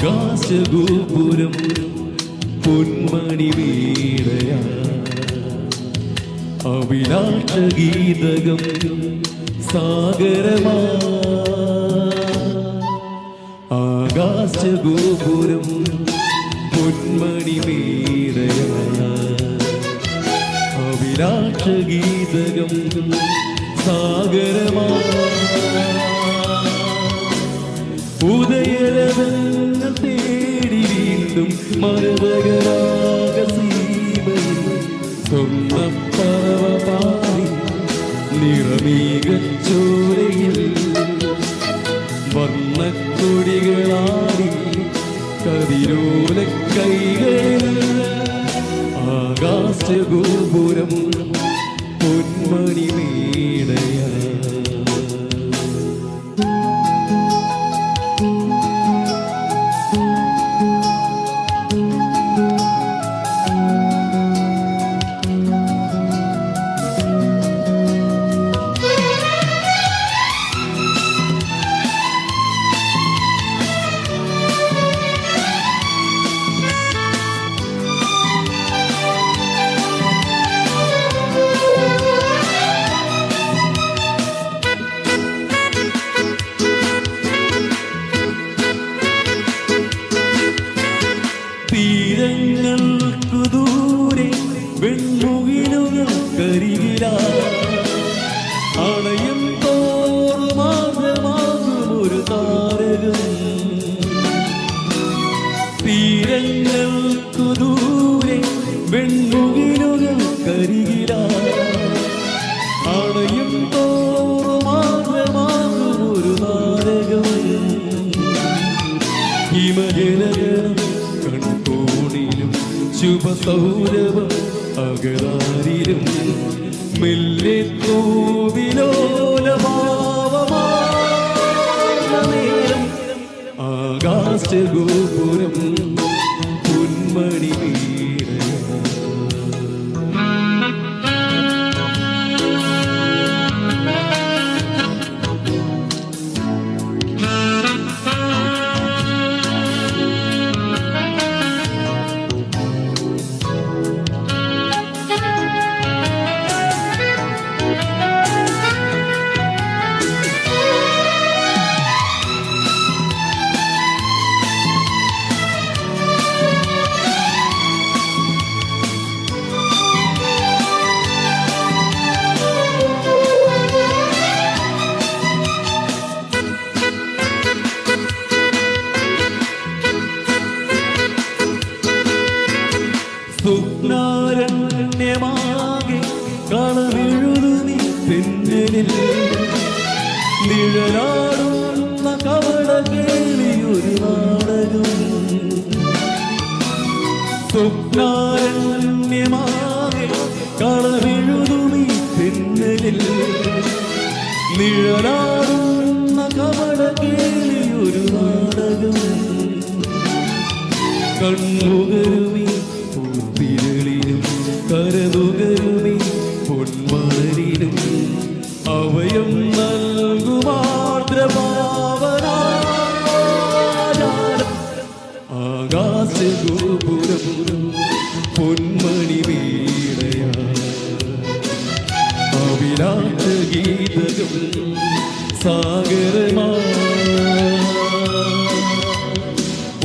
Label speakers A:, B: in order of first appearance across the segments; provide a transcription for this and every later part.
A: ആകാശഗോപുരം പൊന്മണി വീടയ. അഭിലാഷ ഗീതകം സാഗരമാ. ആകാശഗോപുരം പൊന്മണി വീടയ. അഭിലാഷ ഗീതകം സാഗരമാ. ഉദയരവങ്ങൾ തേടി വീണ്ടും മരതകരാഗ സീമയിൽ സ്വന്തം പറവ പാടി നിറമീകച്ചോരയിൽ വർണക്കൊടികളാടി കതിരോല കൈകളിൽ ആകാശഗോപുരം പൊന്മണി വീടയാ തീരങ്ങൾക്കു ദൂരെ വെൺമുകിലുകൾ കരികില. അണയും തോറുമാകമാകും ഒരു താരകം. തീരങ്ങൾക്കു ദൂരെ വെൺമുകിലുകൾ കരികില. അണയും തോറുമാകമാകും ഒരു താരകം. ഹിമജലകണം കൺകോണിലും ശുഭസൗരവം അകരാരിലും മെല്ലെ കോവിലോലഭാവമാനേരം ആകാശഗോപുരം പൊന്മണി സ്വപ്നാരണ്യമാകെ നീ തെന്നലിൽ നിഴലാടുന്ന കവള കേളിയൊരു നാടകം. സ്വപ്നാരണ്യമാകെ കളമെഴുതുമി തെന്നലിൽ നിഴലാടുന്ന കവള കേളിയൊരു നാടകം. കണ്ണുകരുമി ആകാശഗോപുരം പൊന്മണി വീടയാ അവിരാജ ഗീതകം സാഗരമാ.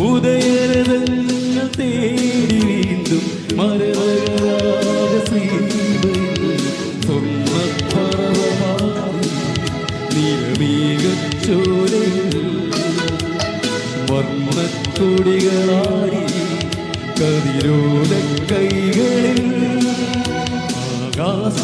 A: ഉദയരതങ്ങൾ തേടി വീണ്ടും മരവരാഗ സ്വർണ സ്വർണപ്പറവമായി നിരമീകച്ചോരയിൽ വർണക്കൊടികളാടി കതിരോല കൈകളിൽ ആകാശ